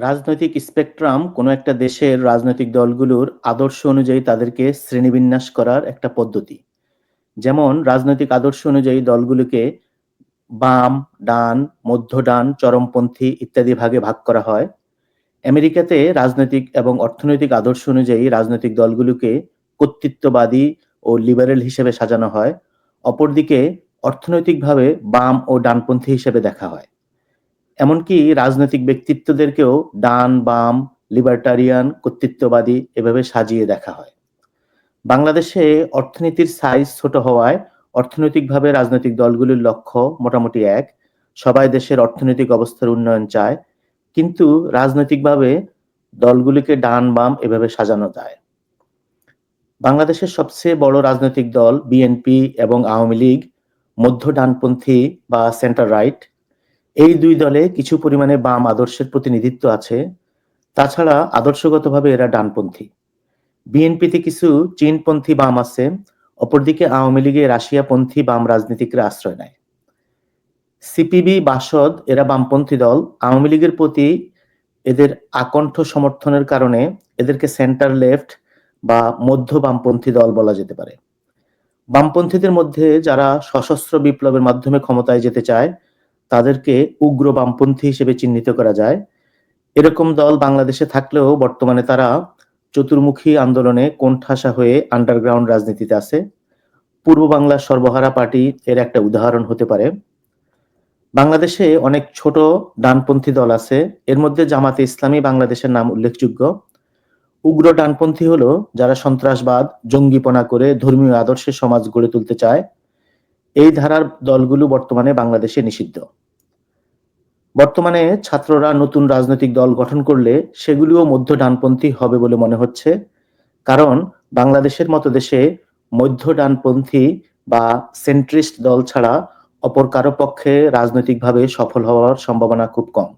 রাজনৈতিক স্পেকট্রাম কোনো একটা দেশের রাজনৈতিক দলগুলোর আদর্শ অনুযায়ী তাদেরকে শ্রেণীবিন্যাস করার একটা পদ্ধতি। যেমন রাজনৈতিক আদর্শ অনুযায়ী দলগুলোকে বাম, ডান মধ্য ডান চরমপন্থী ইত্যাদি ভাগে ভাগ করা হয়। আমেরিকাতে রাজনৈতিক এবং অর্থনৈতিক আদর্শ অনুযায়ী রাজনৈতিক দলগুলোকে কর্তৃত্ববাদী ও লিবারেল হিসেবে সাজানো হয়। অপরদিকে অর্থনৈতিকভাবে বাম ও ডানপন্থী হিসেবে দেখা হয়। এমনকি রাজনৈতিক ব্যক্তিত্বদেরকেও ডান, বাম, লিবার্টারিয়ান, কর্তৃত্ববাদী এভাবে সাজিয়ে দেখা হয়। বাংলাদেশে অর্থনীতির সাইজ ছোট হওয়ায় অর্থনৈতিকভাবে রাজনৈতিক দলগুলির লক্ষ্য মোটামুটি এক। সবাই দেশের অর্থনৈতিক অবস্থার উন্নয়ন চায়, কিন্তু রাজনৈতিকভাবে দলগুলিকে ডান, বাম এভাবে সাজানো যায়। বাংলাদেশের সবচেয়ে বড় রাজনৈতিক দল বিএনপি এবং আওয়ামী লীগ, মধ্য ডানপন্থী বা সেন্টার রাইট এই দুই দলে কিছু পরিমাণে বাম আদর্শের প্রতিনিধিত্ব আছে। তাছাড়া আদর্শগতভাবে এরা ডানপন্থী। বিএনপিতে কিছু চীনপন্থী বাম আছে, অপরদিকে আওয়ামী লীগে রাশিয়াপন্থী বাম রাজনীতিকরা আশ্রয় নেয়। সিপিবি, বাসদ, এরা বামপন্থী দল। আওয়ামী লীগের প্রতি এদের আকণ্ঠ সমর্থনের কারণে এদেরকে সেন্টার লেফট বা মধ্য বামপন্থী দল বলা যেতে পারে। বামপন্থীদের মধ্যে যারা সশস্ত্র বিপ্লবের মাধ্যমে ক্ষমতায় যেতে চায় তাদেরকে উগ্র বামপন্থী হিসেবে চিহ্নিত করা যায়। এরকম দল বাংলাদেশে থাকলেও বর্তমানে তারা চতুর্মুখী আন্দোলনে কোণঠাসা হয়ে আন্ডারগ্রাউন্ড রাজনীতিতে আছে। পূর্ব বাংলার সর্বহারা পার্টি এর একটা উদাহরণ হতে পারে। বাংলাদেশে অনেক ছোট ডানপন্থী দল আছে। এর মধ্যে জামাতে ইসলামী বাংলাদেশের নাম উল্লেখযোগ্য। উগ্র ডানপন্থী হলো যারা সন্ত্রাসবাদ, জঙ্গিপনা করে ধর্মীয় আদর্শের সমাজ গড়ে তুলতে চায়। এই ধারার দলগুলো বর্তমানে বাংলাদেশে নিষিদ্ধ। বর্তমানে ছাত্ররা নতুন রাজনৈতিক দল গঠন করলে সেগুলিও মধ্য ডানপন্থী হবে বলে মনে হচ্ছে, কারণ বাংলাদেশের মতো দেশে মধ্য ডানপন্থী বা সেন্ট্রিস্ট দল ছাড়া অপর কারও পক্ষে রাজনৈতিকভাবে সফল হওয়ার সম্ভাবনা খুব কম।